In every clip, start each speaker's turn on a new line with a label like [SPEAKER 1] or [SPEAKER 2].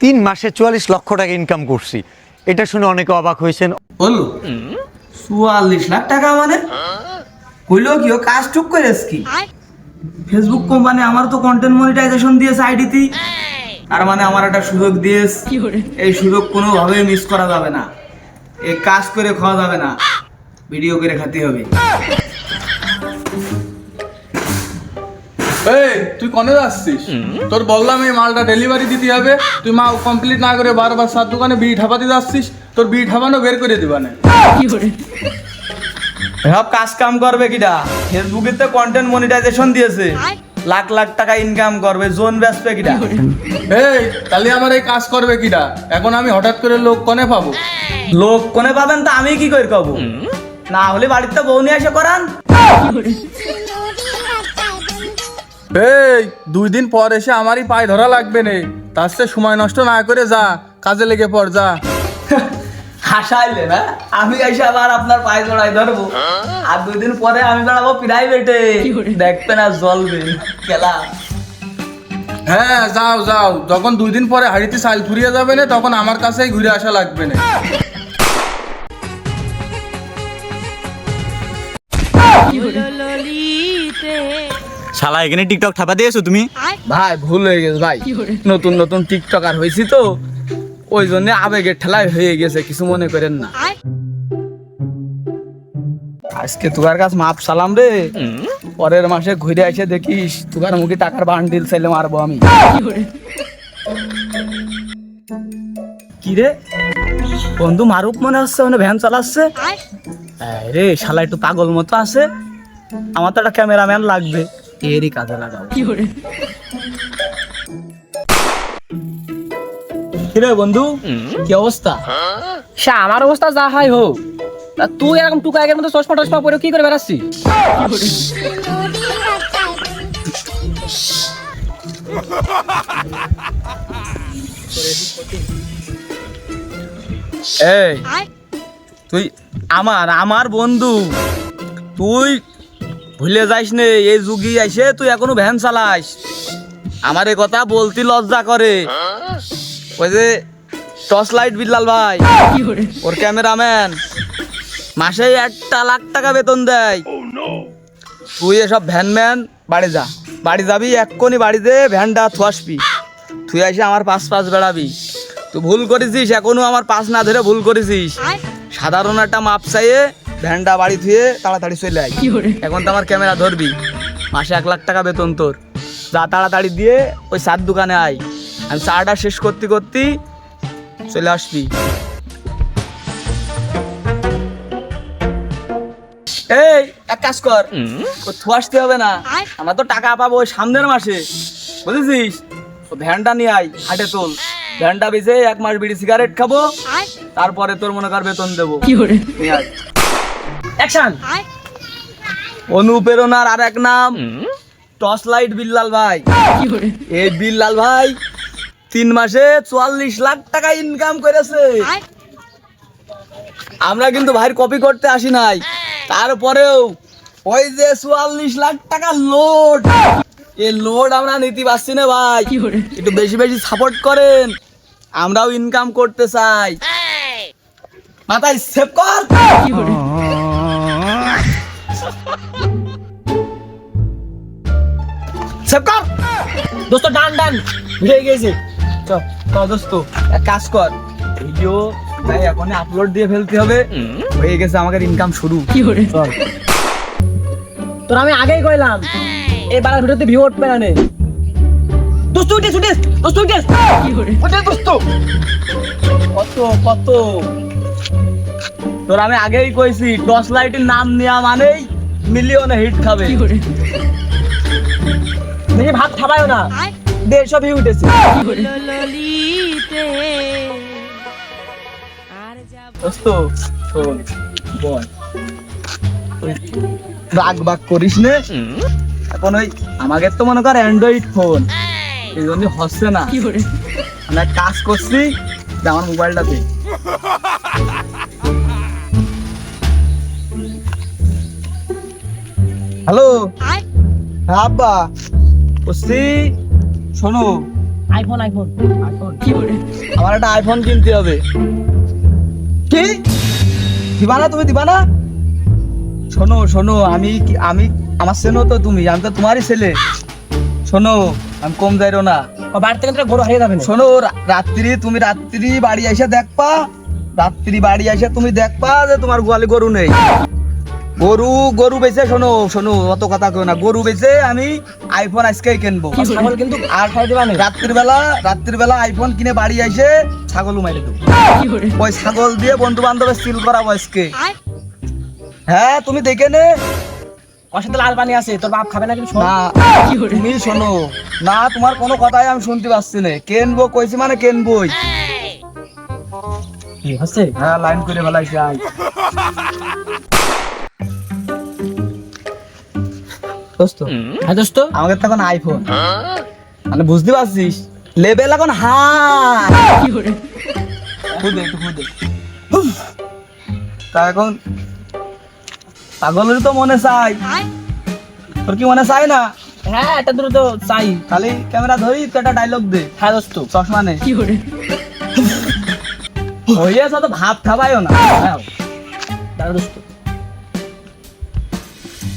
[SPEAKER 1] তিন মাসে চুয়াল্লিশ লক্ষ টাকা ইনকাম করছি। এটা শুনে অনেকে অবাক হয়েছেন।
[SPEAKER 2] বলল চুয়াল্লিশ লাখ টাকা মানে কইলো কি ও কাজ টুক করে কি? ফেসবুক কোম্পানি আমার তো কন্টেন্ট মনিটাইজেশন দিয়েছে আইডিতে আর মানে আমার একটা সুযোগ দিয়েছে। এই সুযোগ কোনোভাবে মিস করা যাবে না। এই কাজ করে খাওয়া যাবে না। ভিডিও করে খেতে হবে।
[SPEAKER 3] এই তুই কনে যাচ্ছিস? তোর বললাম এই মালটা ডেলিভারি দিতে হবে। তুই মাল কমপ্লিট না করে বারবার সাত দোকানে বিড়ি ঠাপাতে যাচ্ছিস তোর বিড়ি ঠাপানো বের করে দিবানে
[SPEAKER 2] সব কাজ কাম করবে কিটা ফেসবুকে তো কন্টেন্ট মনিটাইজেশন দিয়েছে। লাখ লাখ টাকা ইনকাম করবে জোন বেচবে কিটা
[SPEAKER 3] এই তাহলে আমার এই কাজ করবে কিটা এখন আমি হঠাৎ করে লোক কনে পাবো?
[SPEAKER 2] লোক কোনে পাবেন তা আমি কি করে কব? না হলে বাড়িতে বউ নিয়ে এসে করান।
[SPEAKER 3] এই দুই দিন পর এসে আমারই পায়ে ধরা লাগবে নে। তার চেয়ে সময় নষ্ট না করে যা কাজে লেগে পড় যা।
[SPEAKER 2] হাসাইলে না? আমি এসে আবার আপনার পায়ে জড়াই ধরবো। আর দুই দিন পরে আমি বেড়াবো প্রাইভেটে দেখবেন আর জ্বলবে খেলা।
[SPEAKER 3] হ্যাঁ যাও যাও। যখন দুই দিন পরে হাড়িতে চাল ফুরিয়ে যাবে না তখন আমার কাছেই ঘুরে আসা লাগবে না।
[SPEAKER 1] শালা এখানে টিকটক ঠাপা দিয়েছ তুমি?
[SPEAKER 2] ভাই ভুল হয়ে গেছে ভাই। নতুন নতুন টিকটকার হয়েছি তো। ওই জন্য আবেগের ঠেলায় হয়ে গেছে কিছু মনে করেন না। আজকে তুগার কাছে মাপ সালাম রে। পরের মাসে ঘুরে এসে দেখিস তুগার মুখে টাকার বান্ডিল চাইলে মারবো আমি। কি রে? বন্ধু মারুক মনে হচ্ছে মানে ভ্যান চালাচ্ছে? রে শালা একটু পাগল মতো আছে। আমার তো একটা ক্যামেরাম্যান লাগবে। এরই কাজে লাগাবো কিরে? বন্ধু কি অবস্থা?
[SPEAKER 4] সে আমার অবস্থা যা হয় হোক। তা তুই এরকম টুকা একের মতো চশমা টশমা পরে কি করে বেড়াচ্ছিস?
[SPEAKER 2] এই তুই আমার আমার বন্ধু। তুই ভুলে যাইস নে এই যুগি আইসে তুই এখনও ভ্যান চালাস আমার এ কথা বলতে লজ্জা করে। ওই যে টর্চ লাইট বিল্লাল ভাই ওর ক্যামেরাম্যান। মাসে একটা লাখ টাকা বেতন দেয়। তুই এসব ভ্যান ম্যান বাড়ি যা। বাড়ি যাবি এক্ষুনি বাড়িতে ভ্যানটা থুয়াসবি। তুই এসে আমার পাশ পাশ বেড়াবি। তুই ভুল করেছিস এখনও আমার পাশ না ধরে ভুল করেছিস। সাধারণ একটা মাপ চাইয়ে ভ্যানটা বাড়ি থুয়ে তাড়াতাড়ি চলে আয়। এখন তো আমার ক্যামেরা ধরবি। মাসে এক লাখ টাকা বেতন তোর। যা তাড়াতাড়ি দিয়ে ওই চার দোকানে আয়। আমি চাটা শেষ করতে করতে চলে আসবি। এই এক কাজ কর। থুয়ে আসতে হবে না। আমরা তো টাকা পাবো ওই সামনের মাসে। বুঝেছিস? ও ভ্যানটা নিয়ে আয় হাটে তোল। ভ্যানটা বেচে এক মাস বিড়ি সিগারেট খাব। তারপরে তোর মনে কর বেতন দেবো। নিয়ে আয়।
[SPEAKER 4] অ্যাকশন
[SPEAKER 2] অনুপ্রেরণার আর এক নাম। টর্চ লাইট বিল্লাল ভাই। এই বিল্লাল ভাই তিন মাসে চুয়াল্লিশ লাখ টাকা ইনকাম করেছে। আমরা কিন্তু ভাইয়ের কপি করতে আসি নাই। তারপরেও ওই যে চুয়াল্লিশ লাখ টাকা লোড এই লোড আমরা নিতে পারছি না ভাই। একটু বেশি বেশি সাপোর্ট করেন। আমরাও ইনকাম করতে চাই। মাথায় সেভ কর। কর।
[SPEAKER 4] দোস্ত ডান ডান।
[SPEAKER 2] ভুলে গেছে। চল দোস্ত এক কাজ কর। ভিডিও তাই এখন আপলোড দিয়ে ফেলতে হবে। হয়ে গেছে আমাদের ইনকাম শুরু। চল।
[SPEAKER 4] তোর আমি আগেই কইলাম এই ভিডিওতে ভিউ উঠবে না নে। দোস্ত উঠে উঠে দোস্ত উঠে।
[SPEAKER 2] ওটা দোস্ত। কত কত। তোর আমি আগেই কইছি টর্চ লাইটের নাম নেওয়া মানেই মিলিয়নে হিট খাবে।
[SPEAKER 4] দেখি ভাত খাবায়ও না।
[SPEAKER 2] দেড়শো ভিউ উঠেছে। দোস্ত শোন বল। রাগ বাগ করিস নে। এখন ওই আমাদের তো মনে কর অ্যান্ড্রয়েড ফোন এই। জন্য হচ্ছে না। আমি এক কাজ করছি যে আমার মোবাইলটা হ্যালো? হ্যাঁ আব্বা। বলছি শোনো।
[SPEAKER 4] IPhone iPhone. আইফোন। কি বলে
[SPEAKER 2] আমার একটা আইফোন কিনতে হবে। কি? দিবা না তুমি দিবা না? শোনো শোনো আমি আমি আমার সেনো তো তুমি আমি তো তোমারই ছেলে। শোনো আমি কম যাইরো না।
[SPEAKER 4] ও বাড়ি থেকে গরু হারিয়ে যাবে
[SPEAKER 2] শোনো রাত্রি তুমি রাত্রি বাড়ি এসে দেখবা। রাত্রি বাড়ি এসে তুমি দেখবা যে তোমার গোয়ালে গরু নেই। গরু গরু বেচে শোনো শোনো অত কথা কেউ না। গরু বেচে আমি আইফোন আজকেই কিনবো।
[SPEAKER 4] ছাগল কিন্তু আর খাই দিবা না
[SPEAKER 2] রাত্রিবেলা রাত্রিবেলা আইফোন কিনে বাড়ি এসে ছাগল মাইরে দেবো। ওই ছাগল দিয়ে বন্ধু বান্ধবের সিল করাবো আজকে। হ্যাঁ তুমি দেখে নে।
[SPEAKER 4] ওর সাথে লাল পানি আছে তোর বাপ খাবে না কিন্তু
[SPEAKER 2] না তুমি শোনো। না তোমার কোনো কথাই আমি শুনতে পাচ্ছি না। কেনবো কইছি মানে কেনবই।
[SPEAKER 4] হচ্ছে?
[SPEAKER 2] হ্যাঁ লাইন করে ফেলাইছি আই দোস্ত
[SPEAKER 4] হ্যাঁ দোস্ত।
[SPEAKER 2] আমাকে তো এখন আইফোন মানে বুঝতে পারছিস? লেভেল এখন হাই খুদে একটু খুদে। তা এখন পাগলের তো মনে চাই। তোর কি মনে চাই না?
[SPEAKER 4] হ্যাঁ এটা দূরে তো চাই।
[SPEAKER 2] খালি ক্যামেরা ধরি তো একটা ডায়লগ দে।
[SPEAKER 4] হ্যাঁ দোস্ত।
[SPEAKER 2] চশমা নে।
[SPEAKER 4] কি বলে
[SPEAKER 2] হইয়াছ তো ভাব খাবাইও না। হ্যাঁ।
[SPEAKER 4] দাঁড়া দোস্ত।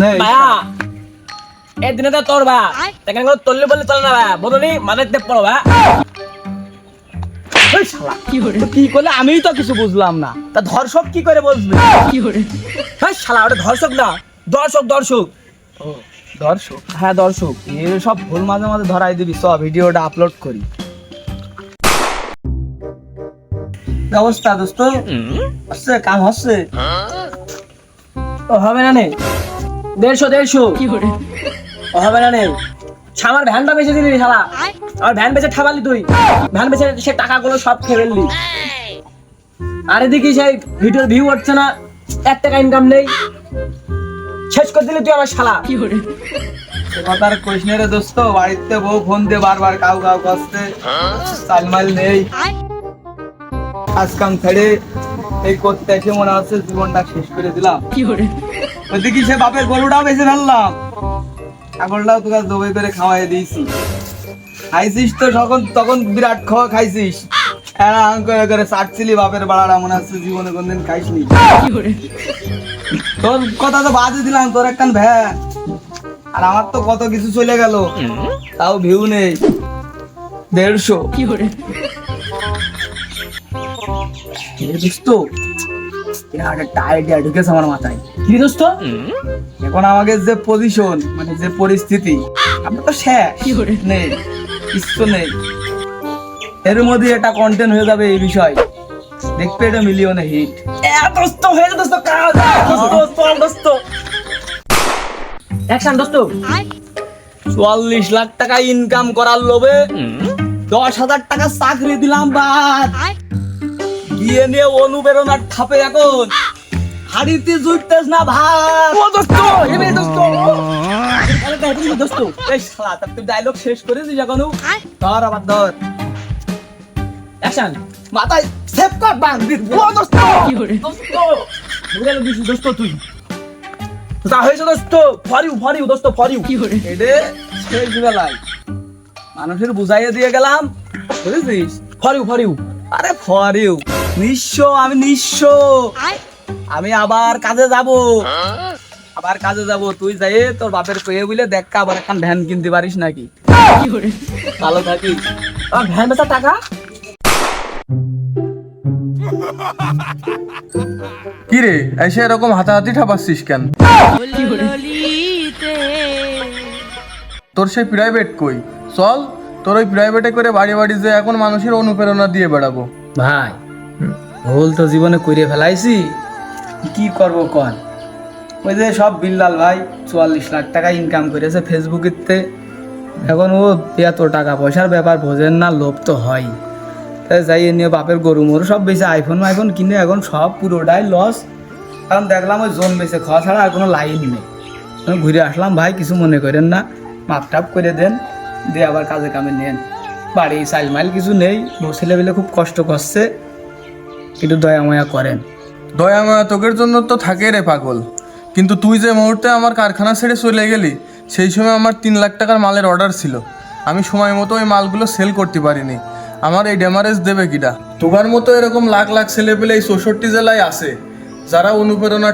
[SPEAKER 2] নে,
[SPEAKER 4] ভাইয়া এই দিনে তো তোর বা। তেখানে কোনো তল্লি বললে চলে না ভাই বদলি মানে দেখ পড়ো
[SPEAKER 2] শালা,
[SPEAKER 4] কি
[SPEAKER 2] করলে? আমিই তো কিছু বুঝলাম না। তা ধর্ষক কি করে বলবি
[SPEAKER 4] কি বলে হ্যাঁ শালা ওটা ধর্ষক না। দর্শক দর্শক।
[SPEAKER 2] দর্শক? হ্যাঁ দর্শক। এ সব ভুল মাঝে মাঝে ধরাই দিবি। সব ভিডিওটা আপলোড করি। অবস্থা দোস্ত। হচ্ছে কাম হচ্ছে?
[SPEAKER 4] ও হবে না নে? দেড়শো দেড়শো। কি করে ও হবে না নে আমার ভ্যানটা বেঁচে দিলি শালা। আমার ভ্যান বেচে ঠাবালি তুই। ভ্যান বেচে সে টাকাগুলো সব খেয়ে ফেললি। আর এদিকে সেই ভিডিওর ভিউ হচ্ছে না এক টাকা ইনকাম নেই। শেষ করে দিলি তুই আমার শালা। কি করে?
[SPEAKER 2] সে কথা আর কইস না রে দোস্ত বাড়িতে বউ ফোন দিয়ে বারবার কাউ কাউ করছে। চালমাল নেই। কাজ কাম ছেড়ে এই করতে এসে মনে হচ্ছে জীবনটা শেষ করে দিলাম।
[SPEAKER 4] কি করে?
[SPEAKER 2] ওইদিকে সে বাপের গরুটাও বেঁচে ফেললাম। ছাগলটাও তোকে দবাই করে খাওয়াই দিয়েছি। খাইছিস তো তখন তখন বিরাট খাওয়া খাইছিস। হ্যাঁ করে করে চাটছিলি বাপের বাড়াটা মনে হচ্ছে জীবনে কোনদিন খাইসনি। তোর কথা তো বাজে দিলাম, তোর একটা ভ্যান। আর আমার তো কত কিছু চলে গেল, তাও ভিউ নেই। দেড়শো।
[SPEAKER 4] কি করে
[SPEAKER 2] দোস্ত? একটা আইডিয়া ঢুকেছে আমার মাথায়।
[SPEAKER 4] কি দোস্ত?
[SPEAKER 2] এখন আমাদের যে পজিশন মানে যে পরিস্থিতি আমরা তো শেষ নেই কিছু নেই। এর মধ্যে এটা কন্টেন্ট হয়ে যাবে এই বিষয়। দেখবে এটা মিলিয়নে হিট
[SPEAKER 4] দোস্ত হয়ে দোস্ত কাজ। দোস্ত। দোস্ত অ্যাকশন দোস্ত।
[SPEAKER 2] চুয়াল্লিশ লাখ টাকা ইনকাম করার লোভে দশ হাজার টাকা চাকরি দিলাম বাদ। গিয়ে নিয়ে অনুপ্রেরণার খাপে এখন। হাড়িতে না ভাত
[SPEAKER 4] ও দোস্ত হেবে দোস্ত। আরে দোস্ত।
[SPEAKER 2] এই শালা তুই ডায়লগ শেষ করেছিস এখনও ধর আবার ধর।
[SPEAKER 4] অ্যাকশন
[SPEAKER 2] মাথায় সেভ কর বাং
[SPEAKER 4] ও দোস্ত। কি করে দোস্ত। দোস্ত তুই। তা হয়েছে দোস্ত ফরিউ ফরিউ দোস্ত ফরিউ কি করে
[SPEAKER 2] এডে শেষ বেলায়। মানুষের বুঝাইয়ে দিয়ে গেলাম। বুঝেছিস?
[SPEAKER 4] ফরিউ ফরিউ
[SPEAKER 2] আরে ফর ইউ নিঃস্ব আমি নিঃস্ব। আমি আবার কাজে যাব। আবার কাজে যাব। তুই যাই তোর বাপের কয়ে বুঝলে দেখ আবার এখন ভ্যান কিনতে পারিস নাকি। ভালো
[SPEAKER 4] আর ভ্যান বেচার টাকা?
[SPEAKER 3] কি রে এসে এরকম হাতাহাতি ঠাপাচ্ছিস কেন? তোর সেই প্রাইভেট কই? চল তোর ওই প্রাইভেটে করে বাড়ি বাড়ি যে এখন মানুষের অনুপ্রেরণা দিয়ে বেড়াবো।
[SPEAKER 2] ভাই ভুল তো জীবনে কইরে ফেলাইছি। কি করব কর ওই যে সব বিল্লাল ভাই চুয়াল্লিশ লাখ টাকা ইনকাম করেছে ফেসবুকেতে এখন ও এত টাকা পয়সার ব্যাপার বোঝেন না, লোভ তো হয়। তাই যাই নিয়ে বাপের গরু মরু সব বেশি আইফোন আইফোন কিনে এখন সব পুরোটাই লস কারণ দেখলাম ওই জোন বেঁচে খাওয়া ছাড়া আর কোনো লাইন নেই। ঘুরে আসলাম, ভাই কিছু মনে করেন না মাপ টাপ করে দেন, দিয়ে আবার কাজে কামে নেন। বাড়ি সাইল মাইল কিছু নেই ছেলেবেলে খুব কষ্ট করছে, একটু দয়া ময়া করেন।
[SPEAKER 3] দয়া মায়া তোকের জন্য তো থাকে রে পাগল। কিন্তু তুই যে মুহূর্তে আমার কারখানা ছেড়ে চলে গেলি, সেই সময় আমার তিন লাখ টাকার মালের অর্ডার ছিল। আমি সময় মতো ওই মালগুলো সেল করতে পারিনি। আমার এই ড্যামারেজ দেবে কিটা তোমার মতো এরকম লাখ লাখ ছেলে পেলে এই চৌষট্টি জেলায় আছে। যারা অনুপ্রেরণা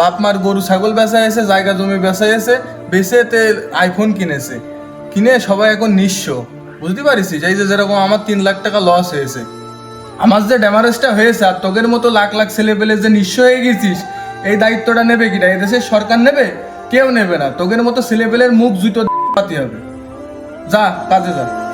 [SPEAKER 3] বাপ মার গরু ছাগল বেচা এসে জায়গা জমি বেচা এসে বেচে তে আইফোন কিনেছে। কিনে সবাই এখন নিঃস্ব। বুঝতে পারিস? এই যে যেরকম আমার তিন লাখ টাকা লস হয়েছে। আমার যে ড্যামারেজটা হয়েছে আর তোদের মতো লাখ লাখ ছেলে পেলে যে নিঃস্ব হয়ে গেছিস, এই দায়িত্বটা নেবে কিনা? এদেশের সরকার নেবে? কেউ নেবে না। তোদের মতো ছেলে পেলের মুখ জুতো পাতি হবে। যা, কাজে যা।